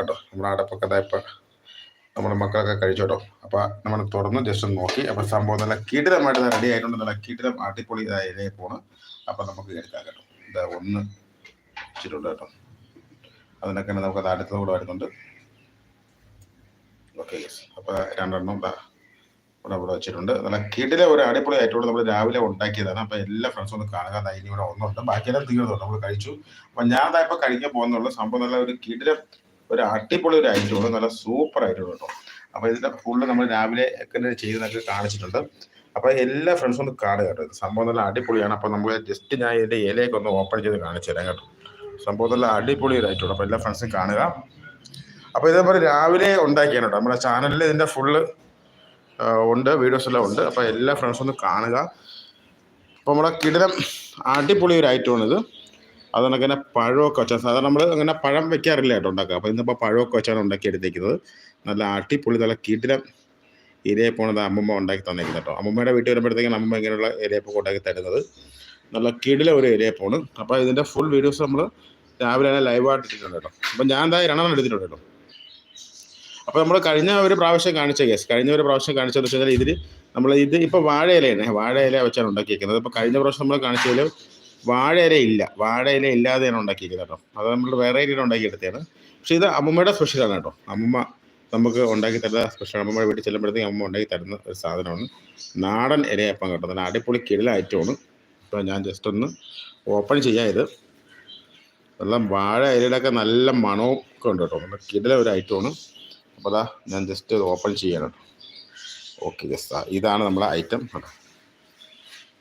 കേട്ടോ. നമ്മുടെ അടപ്പൊക്കെ ഇപ്പം നമ്മുടെ മക്കളൊക്കെ കഴിച്ചോട്ടോ അപ്പോൾ നമ്മൾ തുറന്ന് ജസ്റ്റ് ഒന്ന് നോക്കി. അപ്പോൾ സംഭവം നല്ല കീടിതമായിട്ട് റെഡി ആയിട്ടുണ്ട് നല്ല കീടിതം അടിപൊളി ഇതായി പോണ്. അപ്പോൾ നമുക്ക് എടുക്കാം കേട്ടോ. ഇതാ ഒന്ന് ഇച്ചിട്ടുണ്ട് കേട്ടോ. അതിനൊക്കെ നമുക്ക് അത് അടുത്തത് കൂടെ വരുന്നുണ്ട്. ഓക്കെ യെസ് രണ്ടെണ്ണം ഇവിടെ ഇവിടെ വെച്ചിട്ടുണ്ട്. നല്ല കിടിലെ ഒരു അടിപൊളി ആയിട്ടുണ്ട് നമ്മൾ രാവിലെ ഉണ്ടാക്കിയതാണ്. അപ്പോൾ എല്ലാ ഫ്രണ്ട്സും ഒന്ന് കാണുക. ഇനി ഇവിടെ ഒന്നുണ്ട്. ബാക്കിയെല്ലാം തീർന്നുണ്ട് നമ്മൾ കഴിച്ചു. അപ്പം ഞാൻ ഇപ്പൊ കഴിക്കാൻ പോകുന്നുള്ള. സംഭവം നല്ല ഒരു കിടിലം ഒരു അടിപൊളി ഒരു ഐറ്റമാണ് നല്ല സൂപ്പർ ഐറ്റം കേട്ടോ. അപ്പോൾ ഇതിന്റെ ഫുള്ള് നമ്മൾ രാവിലെ ഒക്കെ നമുക്ക് കാണിച്ചിട്ടുണ്ട്. അപ്പോൾ എല്ലാ ഫ്രണ്ട്സും ഒന്ന് കാണുക കേട്ടോ. ഇത് സംഭവം നല്ല അടിപൊളിയാണ്. അപ്പോൾ നമ്മൾ ജസ്റ്റ് ഞാൻ ഇതിന്റെ ഇലയൊക്കെ ഒന്ന് ഓപ്പൺ ചെയ്ത് കാണിച്ചു തരാം കേട്ടോ. സംഭവം നല്ല അടിപൊളി ഒരു ഐറ്റമാണ് അപ്പോൾ എല്ലാ ഫ്രണ്ട്സും കാണുക. അപ്പോൾ ഇതേപോലെ രാവിലെ ഉണ്ടാക്കിയാണ് കേട്ടോ. നമ്മുടെ ചാനലിൽ ഇതിന്റെ ഫുള്ള് ഉണ്ട് വീഡിയോസ് എല്ലാം ഉണ്ട്. അപ്പോൾ എല്ലാ ഫ്രണ്ട്സും ഒന്ന് കാണുക. അപ്പോൾ നമ്മുടെ കിടിലം അടിപൊളി ഒരു ഐറ്റമാണ് ഇത്. അതുകൊണ്ട് തന്നെ പഴമൊക്കെ വെച്ചാൽ സാധാരണ നമ്മൾ അങ്ങനെ പഴം വെക്കാറില്ല കേട്ടോ ഉണ്ടാക്കുക. അപ്പോൾ ഇന്നിപ്പോൾ പഴമൊക്കെ വെച്ചാണ് ഉണ്ടാക്കി എടുത്തേക്കുന്നത്. നല്ല അടിപൊളി നല്ല കീട്ടിലം ഇരയപ്പമാണ് അമ്മമ്മ ഉണ്ടാക്കി തന്നേക്കുന്നത് കേട്ടോ. അമ്മമ്മയുടെ വീട്ടിൽ വരുമ്പോഴത്തേക്കും അമ്മമ്മ ഇങ്ങനെയുള്ള ഇരയപ്പൊക്കെ ഉണ്ടാക്കി തരുന്നത്. നല്ല കിടില ഒരു ഇരയപ്പമാണ് അപ്പോൾ ഇതിന്റെ ഫുൾ വീഡിയോസ് നമ്മൾ രാവിലെ തന്നെ ലൈവായിട്ട് ഇട്ടിട്ടുണ്ട് കേട്ടോ. അപ്പോൾ ഞാൻ എന്താ രണ്ടെണ്ണം എടുത്തിട്ടുണ്ട് കേട്ടോ. അപ്പോൾ നമ്മൾ കഴിഞ്ഞ ഒരു പ്രാവശ്യം കാണിച്ച കേസ് കഴിഞ്ഞ ഒരു പ്രാവശ്യം കാണിച്ചതെന്ന് വെച്ച് കഴിഞ്ഞാൽ ഇതിൽ നമ്മൾ ഇത് ഇപ്പോൾ വാഴയിലയാണ് വാഴയില വെച്ചാണ് ഉണ്ടാക്കിയിരിക്കുന്നത് ഇപ്പോൾ കഴിഞ്ഞ പ്രാവശ്യം നമ്മൾ കാണിച്ചതിൽ വാഴയില ഇല്ല. വാഴയില ഇല്ലാതെയാണ് ഉണ്ടാക്കിയിരിക്കുന്നത് കേട്ടോ. അത് നമ്മൾ വേറെ രീതിയിൽ ഉണ്ടാക്കിയെടുത്തതാണ് പക്ഷേ ഇത് അമ്മമ്മയുടെ സ്പെഷ്യലാണ് കേട്ടോ. അമ്മമ്മ നമുക്ക് ഉണ്ടാക്കി തരുന്ന സ്പെഷ്യൽ അമ്മമ്മ വീട്ടിൽ ചെല്ലുമ്പോഴത്തേക്ക് അമ്മ ഉണ്ടാക്കി തരുന്ന ഒരു സാധനമാണ്. നാടൻ ഇരയപ്പം കേട്ടോ. നല്ല അടിപൊളി കിഴിലായിട്ടുമാണ് ഇപ്പോൾ ഞാൻ ജസ്റ്റ് ഒന്ന് ഓപ്പൺ ചെയ്യാം ഇത്. എല്ലാം വാഴ ഇലയുടെയൊക്കെ നല്ല മണവും ഒക്കെ ഉണ്ട് കേട്ടോ. നല്ല കിടില ഒരു ഐറ്റമാണ് അപ്പോൾ അതാ ഞാൻ ജസ്റ്റ് ഓപ്പൺ ചെയ്യണം കേട്ടോ ഓക്കെ ജസ്റ്റ് ഇതാണ് നമ്മളെ ഐറ്റം കേട്ടോ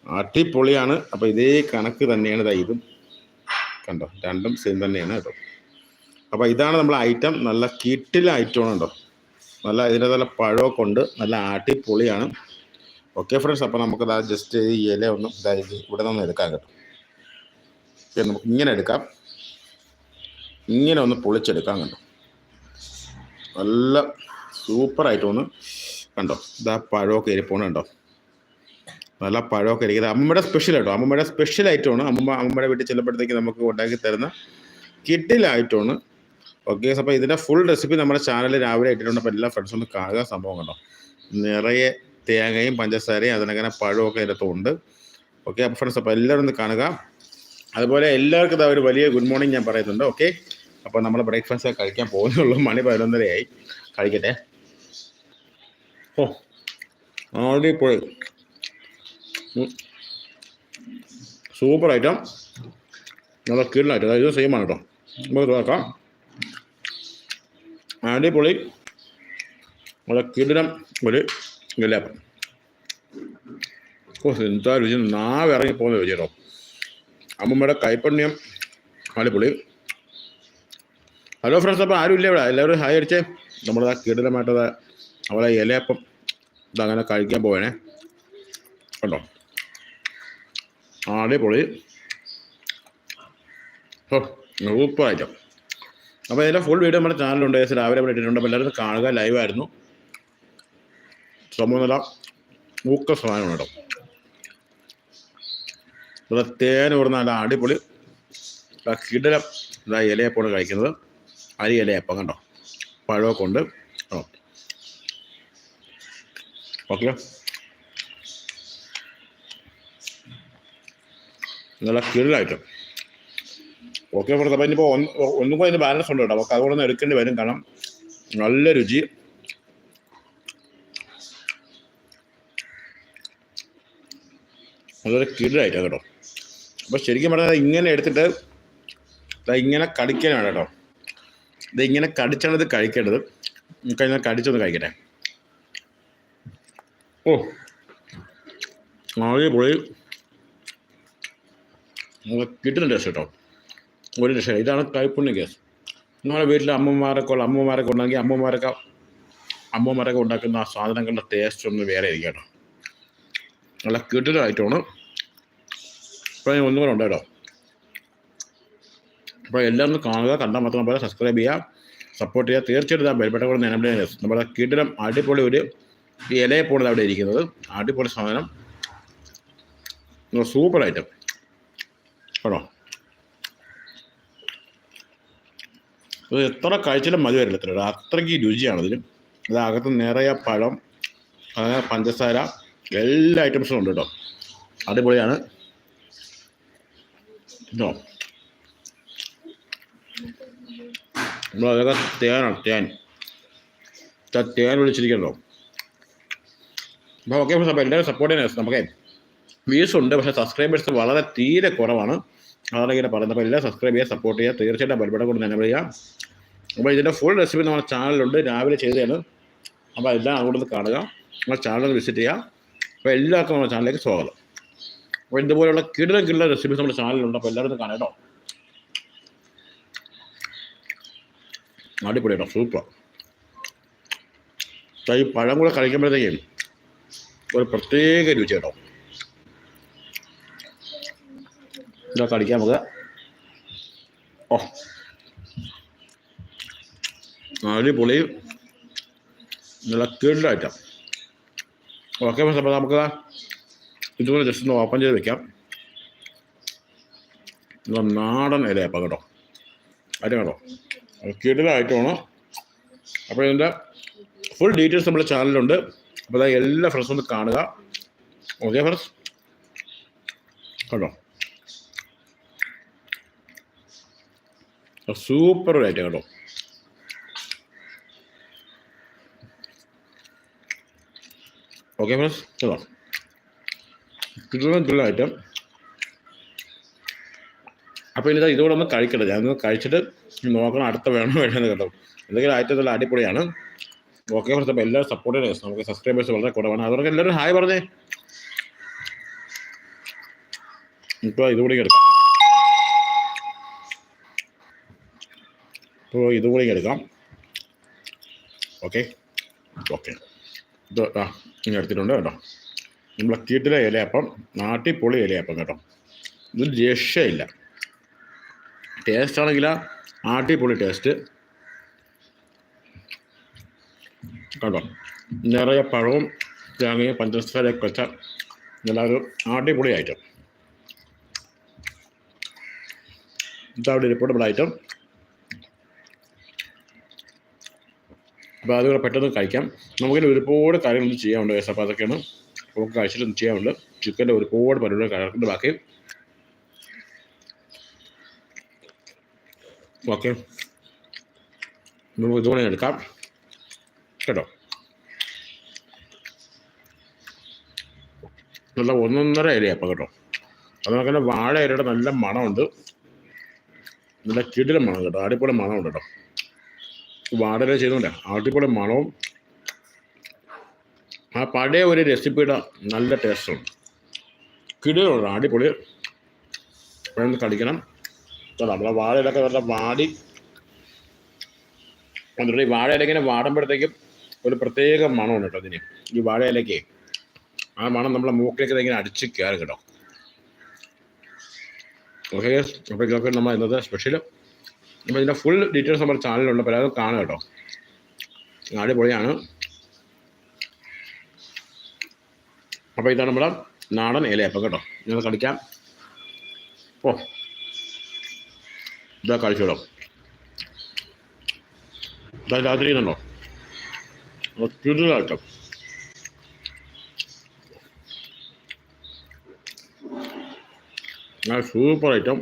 അടിപൊളിയാണ്. അപ്പോൾ ഇതേ കണക്ക് തന്നെയാണ് ഇതാ. കണ്ടോ? രണ്ടും സെയിം തന്നെയാണ് കേട്ടോ. അപ്പോൾ ഇതാണ് നമ്മൾ ഐറ്റം നല്ല കിട്ടിൽ ഐറ്റമാണ് കേട്ടോ. നല്ല ഇതിന്റെ നല്ല പഴമൊക്കെ ഉണ്ട്. നല്ല അടിപൊളിയാണ്. ഓക്കെ ഫ്രണ്ട്സ് അപ്പോൾ നമുക്ക് ഇതാ ജസ്റ്റ് ഈ ഇല ഒന്ന് ഇതായി ഇത് ഇവിടെ നിന്ന് എടുക്കാം കേട്ടോ. നമുക്ക് ഇങ്ങനെ എടുക്കാം. ഇങ്ങനെ ഒന്ന് പൊളിച്ചെടുക്കാം കണ്ടോ. നല്ല സൂപ്പറായിട്ട് ഒന്ന് കണ്ടോ. ഇതാ പഴമൊക്കെ ഇരിപ്പോണ് കണ്ടോ. നല്ല പഴമൊക്കെ ഇരിക്കുന്നത്. അമ്മയുടെ സ്പെഷ്യൽ കേട്ടോ അമ്മയുടെ സ്പെഷ്യൽ ഐറ്റമാണ് അമ്മ അമ്മയുടെ വീട്ടിൽ ചെല്ലുമ്പോഴത്തേക്ക് നമുക്ക് ഉണ്ടാക്കി തരുന്ന ഐറ്റമാണ് ഓക്കെ അപ്പോൾ ഇതിന്റെ ഫുൾ റെസിപ്പി നമ്മുടെ ചാനലിൽ രാവിലെ ഇട്ടിട്ടുണ്ട്. അപ്പോൾ എല്ലാ ഫ്രണ്ട്സും ഒന്ന് കാണുക. സംഭവം കണ്ടോ? നിറയെ തേങ്ങയും പഞ്ചസാരയും അതിനങ്ങനെ പഴമൊക്കെ അതിനകത്തുണ്ട് ഓക്കെ അപ്പോൾ ഫ്രണ്ട്സ് അപ്പോൾ എല്ലാവരും ഒന്ന് കാണുക. അതുപോലെ എല്ലാവർക്കും ഇതാ ഒരു വലിയ ഗുഡ് മോർണിംഗ് ഞാൻ പറയുന്നുണ്ട്. ഓക്കെ അപ്പോൾ നമ്മൾ ബ്രേക്ക്ഫാസ്റ്റ് കഴിക്കാൻ പോകുന്നുള്ളൂ. മണി പതിനൊന്നരയായി. കഴിക്കട്ടെ. ഓ അടിപൊളി. സൂപ്പർ ഐറ്റം നല്ല കീഴിലായിട്ട് അതായത് സെയിം ആണ് കേട്ടോ നമുക്ക് തുറക്കാം അടിപൊളി. നല്ല കിടിലം ഒരു ഗലാപ്പം എന്താ രുചി. നാവ് ഇറങ്ങി പോകുന്ന രുചി കേട്ടോ അമ്മമ്മയുടെ കൈപ്പണ്യം. അടിപൊളി. ഹലോ ഫ്രണ്ട്സ് അപ്പോൾ ആരും ഇല്ല ഇവിടെ. എല്ലാവരും ഹായ് അടിച്ചേ. നമ്മളത് കിടിലമായിട്ടത് അവളെ ഇലയപ്പം ഇതങ്ങനെ കഴിക്കാൻ പോവേണേ. കണ്ടോ? അടിപൊളി. സൂപ്പറായിട്ട്. അപ്പോൾ ഇതിന്റെ ഫുൾ വീഡിയോ നമ്മുടെ ചാനലുണ്ട് ഏകദേശം രാവിലെ ഇവിടെ ഇട്ടിട്ടുണ്ട്. അപ്പോൾ എല്ലാവരും കാണുക. ലൈവായിരുന്നു സംഭവം നല്ല മൂക്ക സാധനമാണ് കേട്ടോ. ഇവിടെ തേൻ ഊർന്ന നല്ല അടിപൊളി. കിടലം ഇതാ ഇലയപ്പമാണ് കഴിക്കുന്നത്. അരി ഇലയപ്പം കണ്ടോ? പഴമൊക്കെ ഉണ്ട്. ഓക്കെ. നല്ല കിടലായിട്ട് ഓക്കെ ഫ്രണ്ട്സ് അപ്പോൾ ഇനിയിപ്പോൾ ഒന്ന് ഒന്നും കൂടെ അതിന് ബാലൻസ് ഉണ്ട് കേട്ടോ. അപ്പോൾ അതുകൊണ്ട് എടുക്കേണ്ടി വരും. കാരണം നല്ല രുചി. നല്ലൊരു കിടലായിട്ടാണ് കേട്ടോ. അപ്പോൾ ശരിക്കും പറഞ്ഞാൽ ഇങ്ങനെ എടുത്തിട്ട് ഇങ്ങനെ കടിക്കാനാണ് കേട്ടോ. ഇത് ഇങ്ങനെ കടിച്ചാണ് ഇത് കഴിക്കേണ്ടത്. കഴിഞ്ഞാൽ കടിച്ചൊന്ന് കഴിക്കട്ടെ. ഓ. ആദ്യ പൊളി കിട്ടുന്ന രക്ഷ കേട്ടോ. ഒരു രക്ഷ ഇതാണ് കൈപ്പുണ്യ കേസ്. നമ്മുടെ വീട്ടിലെ അമ്മമാരൊക്കെ ഉള്ള അമ്മമാരൊക്കെ ഉണ്ടെങ്കിൽ അമ്മമാരൊക്കെ അമ്മമാരൊക്കെ ഉണ്ടാക്കുന്ന ആ സാധനങ്ങളുടെ ടേസ്റ്റ് ഒന്ന് വേറെ ആയിരിക്കും കേട്ടോ. നല്ല കിട്ടുന്നതായിട്ടാണ് ഇപ്പോൾ ഞാൻ ഒന്നും കൂടെ ഉണ്ട് കേട്ടോ. അപ്പോൾ എല്ലാവരും കാണുക. കണ്ടാൽ മാത്രം പോലെ സബ്സ്ക്രൈബ് ചെയ്യുക. സപ്പോർട്ട് ചെയ്യുക. തീർച്ചയായിട്ടും ആ ബെൽബട്ട കൂടെ നിലവിലെ നമ്മുടെ കിടിലം അടിപൊളി ഒരു ഇലയെ പോണത് അവിടെ ഇരിക്കുന്നത്. അടിപൊളി സാധനം. സൂപ്പർ ഐറ്റം കേട്ടോ ഇത് എത്ര കഴിച്ചാലും മതി വരില്ല ഇത്ര അത്രയ്ക്ക് രുചിയാണ് ഇതിന് ഇത് നിറയെ പഴം പഞ്ചസാര എല്ലാ ഐറ്റംസും ഉണ്ട് കേട്ടോ. അടിപൊളിയാണ്. കേട്ടോ നമ്മളതൊക്കെ തേനാണ് തേൻ. തേൻ വിളിച്ചിരിക്കണോ അപ്പോൾ ഓക്കെ എല്ലാവരും സപ്പോർട്ട് ചെയ്യാൻ നമുക്ക് വ്യൂസ് ഉണ്ട്. പക്ഷേ സബ്സ്ക്രൈബേഴ്സ് വളരെ തീരെ കുറവാണ്. അതാണ് ഇങ്ങനെ പറയുന്നത്. അപ്പോൾ എല്ലാം സബ്സ്ക്രൈബ് ചെയ്യുക സപ്പോർട്ട് ചെയ്യുക തീർച്ചയായിട്ടും ബലപ്പെടെ കൊണ്ട് തന്നെ പറയുക അപ്പോൾ ഇതിന്റെ ഫുൾ റെസിപ്പി നമ്മുടെ ചാനലിലുണ്ട് രാവിലെ ചെയ്തതാണ്. അപ്പോൾ എല്ലാം അതുകൊണ്ട് കാണുക. നമ്മുടെ ചാനൽ വിസിറ്റ് ചെയ്യുക. അപ്പോൾ എല്ലാവർക്കും നമ്മുടെ ചാനലിലേക്ക് സ്വാഗതം. അപ്പോൾ ഇതുപോലെയുള്ള കിടിലം കിടിലം റെസിപ്പീസ് നമ്മുടെ ചാനലിലുണ്ട് അപ്പോൾ എല്ലാവരും കാണാം കേട്ടോ. അടിപൊളി കേട്ടോ സൂപ്പർ ഈ പഴം കൂടെ കഴിക്കുമ്പോഴത്തേക്കും ഒരു പ്രത്യേക രുചി കേട്ടോ. ഇതാ കടിക്കാം നമുക്ക്. ഓ. അടിപൊളി. നല്ല ഐറ്റം ഓക്കെ അപ്പോൾ നമുക്ക് ഇതുപോലെ ജസ്റ്റ് ഒന്ന് ഓപ്പൺ ചെയ്ത് വെക്കാം. ഇത് നാടൻ ഇലയപ്പം കേട്ടോ. അരി കേട്ടോ. കിടിലം ഐറ്റമാണ് അപ്പോൾ ഇതിന്റെ ഫുൾ ഡീറ്റെയിൽസ് നമ്മുടെ ചാനലിലുണ്ട് അപ്പോൾ അതായത് എല്ലാ ഫ്രണ്ട്സും ഒന്ന് കാണുക. ഓക്കെ ഫ്രണ്ട്സ് കേട്ടോ. സൂപ്പർ ആയിട്ട് കേട്ടോ. ഓക്കെ ഫ്രണ്ട്സ് കിട്ടുന്ന ഐറ്റം അപ്പോൾ ഇനി ഇതുകൂടെ ഒന്ന് കഴിക്കട്ടെ. ഞാനൊന്ന് കഴിച്ചിട്ട് നോക്കണം അടുത്ത വേണോ വേണമെന്ന് കേട്ടോ. എന്തെങ്കിലും ഐറ്റം നല്ല അടിപൊളിയാണ്. ഓക്കെ ഫ്രണ്ട്സ് അപ്പോൾ എല്ലാവരും സപ്പോർട്ട് ചെയ്യണം. നമുക്ക് സബ്സ്ക്രൈബേഴ്സ് വളരെ കുറവാണ്. അവർക്ക് എല്ലാവരും ഹായ് പറഞ്ഞേ. ഇപ്പോൾ ഇതുകൂടി എടുക്കാം. ഇപ്പോൾ ഇതുകൂടി എടുക്കാം. ഓക്കെ ഓക്കെ ഇത് ആ ഇങ്ങനെ എടുത്തിട്ടുണ്ട് കേട്ടോ. നമ്മളെ കീട്ടിലെ ഇലയപ്പം നാട്ടിപ്പൊളി ഇലയപ്പം കേട്ടോ. ഇതൊരു രക്ഷയില്ല ടേസ്റ്റ് ആണെങ്കിൽ ആട്ടിപ്പൊളി ടേസ്റ്റ് കേട്ടോ നിറയെ പഴവും തേങ്ങയും പഞ്ചസാരയൊക്കെ വെച്ച നല്ല ഒരു അടിപൊളി ഐറ്റം ഇതാവിടെ ഇരിപ്പുണ്ട് ഐറ്റം അപ്പോൾ അതുകൂടെ പെട്ടെന്ന് കഴിക്കാം. നമുക്കിനി ഒരുപാട് കാര്യങ്ങൾ ചെയ്യാനുണ്ട് കേസ്. അപ്പോൾ അതൊക്കെയാണ് നമുക്ക് കഴിച്ചിട്ടൊന്നും ചെയ്യാനുണ്ട്. ചിക്കന്റെ ഒരുപാട് പരിപാടി കിടക്കുന്നുണ്ട് ബാക്കി. ഓക്കെ. നമുക്ക് ഇതുകൂടെ എടുക്കാം. കേട്ടോ? നല്ല ഒന്നൊന്നര ഇലയപ്പം കേട്ടോ. അത് നമുക്കെന്നെ വാഴ ഇലയുടെ നല്ല മണമുണ്ട്. നല്ല കിടിലം മണം കേട്ടോ. അടിപൊളി മണമുണ്ട് കേട്ടോ. വാടക ചെയ്യുന്നുണ്ട് അടിപൊളി മണവും. ആ പഴയ ഒരു റെസിപ്പിയുടെ നല്ല ടേസ്റ്റുണ്ട് കിടിലുണ്ട് അടിപൊളി. വേണം കടിക്കണം. കേട്ടോ നമ്മളെ വാഴയിലൊക്കെ നല്ല വാടി. എന്നിട്ട് ഈ വാഴയില ഇങ്ങനെ വാടുമ്പോഴത്തേക്കും ഒരു പ്രത്യേക മണമാണ് കേട്ടോ അതിന്. ഈ വാഴയിലയ്ക്ക് ആ മണം നമ്മളെ മൂക്കിലേക്ക് ഇങ്ങനെ അടിച്ച് കയറും കേട്ടോ. ഓക്കെ അപ്പോൾ ഇതൊക്കെ നമ്മൾ ഇന്നത്തെ സ്പെഷ്യൽ അപ്പോൾ ഇതിന്റെ ഫുൾ ഡീറ്റെയിൽസ് നമ്മുടെ ചാനലിലുണ്ട് എല്ലാവരും കാണുക കേട്ടോ. അടിപൊളിയാണ്. അപ്പോൾ ഇതാണ് നമ്മുടെ നാടൻ ഇലയപ്പം കേട്ടോ നിങ്ങൾ കളിക്കാം ഓ ഇതാ കഴിച്ചോളൂ ഇതാ രാത്രി ഇതുണ്ടോ? ചുരുളാട്ടോ സൂപ്പർ ഐറ്റം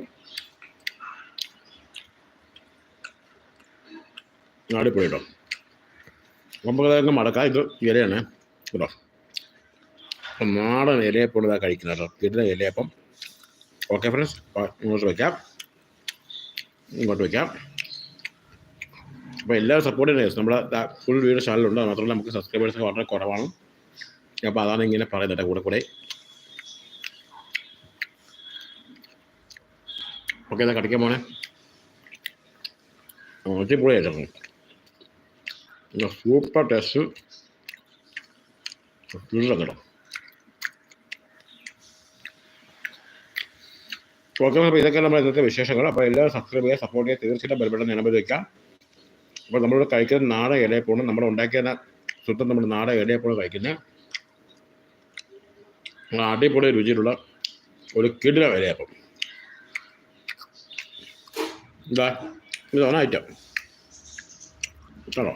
അടിപൊളി കേട്ടോ മടക്ക ഇത് ഇലയാണ് കേട്ടോ. അപ്പം നാടൻ ഇലയപ്പം ഇതാ കഴിക്കുന്നത് കേട്ടോ. കിട്ടുന്ന ഇലയപ്പം ഓക്കെ ഫ്രണ്ട്സ് ഇങ്ങോട്ട് വയ്ക്കാം ഇങ്ങോട്ട് വയ്ക്കാം അപ്പോൾ എല്ലാവരും സപ്പോർട്ട് ചെയ്യുന്നത് നമ്മുടെ ഫുൾ വീഡിയോ ചാനലുണ്ട് മാത്രമല്ല നമുക്ക് സബ്സ്ക്രൈബേഴ്സ് വളരെ കുറവാണ്. അപ്പോൾ അതാണ് ഇങ്ങനെ പറയുന്നത് കൂടെ കൂടെ. ഓക്കെ എന്നാൽ കടിക്കാൻ പോണേ. അടിപൊളിയായിട്ടാണ് സൂപ്പർ ടേസ്റ്റ് കേട്ടോ. ഓക്കെ അപ്പോൾ ഇതൊക്കെ നമ്മുടെ ഇന്നത്തെ വിശേഷങ്ങൾ. അപ്പോൾ എല്ലാവരും സബ്സ്ക്രൈബ് ചെയ്യുക സപ്പോർട്ട് ചെയ്യുക. തീർച്ചയായിട്ടും ബലപ്പെട്ട് നിലമ്പ് വയ്ക്കാം അപ്പോൾ നമ്മളിവിടെ കഴിക്കുന്ന നാടൻ ഇലയപ്പോണ് നമ്മൾ ഉണ്ടാക്കിയ സ്വത്തം നമ്മൾ നാടൻ ഇലയപ്പോണ് കഴിക്കുന്നത് അടിപൊളി രുചിയിലുള്ള ഒരു കിടില ഇലയപ്പം ഇതാ ഇതാണ് ഐറ്റം ആണോ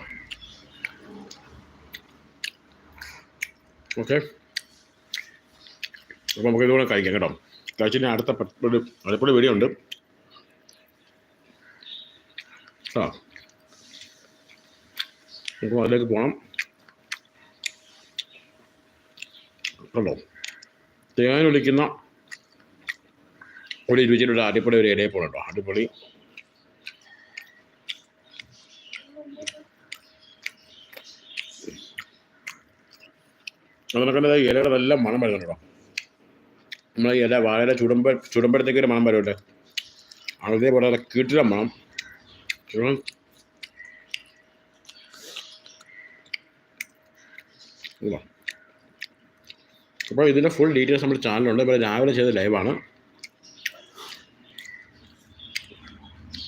ഓക്കെ. അപ്പോൾ നമുക്ക് ഇതുകൂടെ കഴിക്കാം കേട്ടോ. കഴിച്ചിട്ട് അടുത്ത അടുപ്പടി വെടിയുണ്ട് ആ. നമുക്ക് അതിലേക്ക് പോകണം കണ്ടോ? തേങ്ങ ഒലിക്കുന്ന ഒരു രുചിയിലുള്ള അടിപൊളി ഒരു ഇടയിൽ പോകണം കേട്ടോ. അടിപൊളി. അതിനൊക്കെ ഇലയുടെ നല്ല മണം വരുന്നുണ്ട് കേട്ടോ. നമ്മളെ ഇല വാഴ ചുടുമ്പ ചുടുമ്പോഴത്തേക്ക് ഒരു മണം വരുമല്ലേ അതേപോലെ കീട്ടിലെ മണം. അപ്പോൾ ഇതിന്റെ ഫുൾ ഡീറ്റെയിൽസ് നമ്മുടെ ചാനലുണ്ട് ഇപ്പോൾ രാവിലെ ചെയ്ത ലൈവാണ്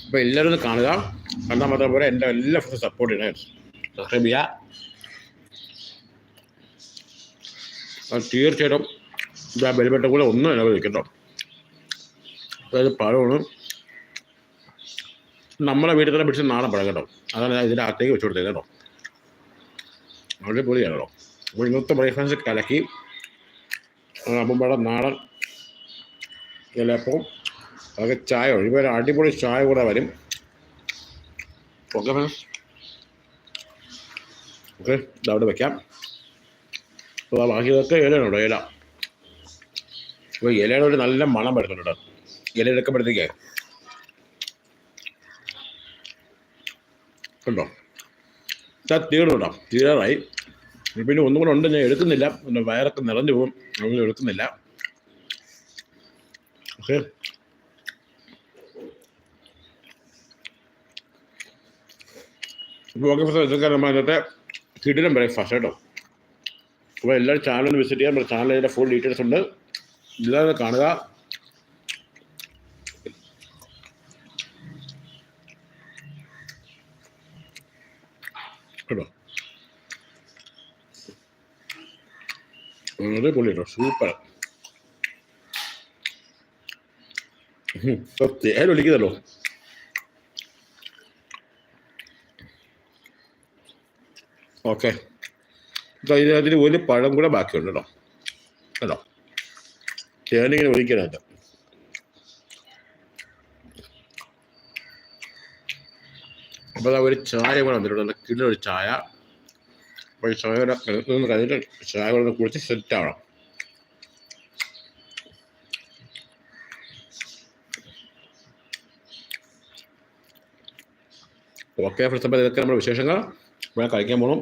അപ്പോൾ എല്ലാവരും ഒന്ന് കാണുക. കണ്ടാൽ മാത്രം പോലെ എന്റെ എല്ലാ ഫുഡ് സപ്പോർട്ട് ചെയ്യണേ. സബ്സ്ക്രൈബ് ചെയ്യുക. അത് തീർച്ചയായിട്ടും ആ ബലിപ്പെട്ട കൂടെ ഒന്നും എന്നെ വിളിക്കട്ടോ അതായത് പഴമാണ്. നമ്മളെ വീട്ടിൽ തന്നെ പിടിച്ച് നാടൻ പഴം കേട്ടോ. അതാണ് ഞാൻ ഇതിന്റെ അകത്തേക്ക് വെച്ച് കൊടുത്തത് കേട്ടോ. വളരെ പൊളിയാണ് കേട്ടോ. അപ്പോൾ ഇന്നത്തെ ബ്രേക്ക്ഫാസ്റ്റ് കലക്കി. അപ്പം പഴം നാടൻ ചിലപ്പോൾ അതൊക്കെ ചായ ഇപ്പോൾ ഒരു അടിപൊളി ചായ കൂടെ വരും. ഓക്കെ ഓക്കെ അവിടെ വെക്കാം. അപ്പോൾ ബാക്കിയതൊക്കെ ഇലയാണ് കേട്ടോ ഇല. അപ്പോൾ ഇലയുടെ ഒരു നല്ല മണം വരുന്നുണ്ട് കേട്ടോ. ഇല എടുക്കുമ്പോഴത്തേക്ക് കണ്ടോ? തീർന്നു കേട്ടോ. തീരാറായി. പിന്നെ ഒന്നും കൂടെ ഉണ്ട് ഞാൻ എടുക്കുന്നില്ല. പിന്നെ വയറൊക്കെ നിറഞ്ഞു പോകും. അങ്ങനെ എടുക്കുന്നില്ല. ഓക്കെ. ഇപ്പോൾ ഓക്കെ ഇതൊക്കെ നമ്മൾ ഇന്നത്തെ കിടിലം ബ്രേക്ക്ഫാസ്റ്റ് കേട്ടോ. അപ്പോൾ എല്ലാവരും ചാനൽ വിസിറ്റ് ചെയ്യാം നമ്മുടെ ചാനലിന്റെ ഫുൾ ഡീറ്റെയിൽസ് ഉണ്ട്. എല്ലാവരും കാണുക. കേട്ടോ? വളരെ പൊളി സൂപ്പർ തേൻ ഒലിക്കുന്നല്ലോ ഓക്കെ ഇതിനകത്തിന് ഒരു പഴം കൂടെ ബാക്കിയുണ്ട് കേട്ടോ. കേട്ടോ? ഞാനിങ്ങനെ ഒഴിക്കാനല്ല അപ്പോൾ അതാ ഒരു ചായ കൂടെ വന്നിട്ടുണ്ട്. കിലോ ഒരു ചായ. അപ്പോൾ ഈ ചായയുടെ നിന്ന് കഴിഞ്ഞിട്ട് ചായ കൂടെ ഒന്ന് കുടിച്ച് സെറ്റ് ആവണം. ഓക്കെ ഫ്രണ്ട്സ് അപ്പോൾ ഇതൊക്കെ നമ്മുടെ വിശേഷങ്ങൾ. ഇവിടെ കഴിക്കാൻ പോകണം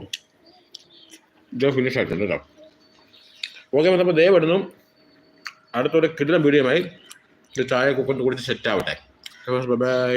ഇത് ഫിനിഷ് ആയിട്ടുണ്ട് കേട്ടോ. ഓക്കെ അപ്പോൾ ദേ വരുന്നു അടുത്തൊരു വീഡിയോ ആയി ഇത് ചായ കുക്കൊണ്ട് കുടിച്ച് സെറ്റ് ആവട്ടെ. ബൈ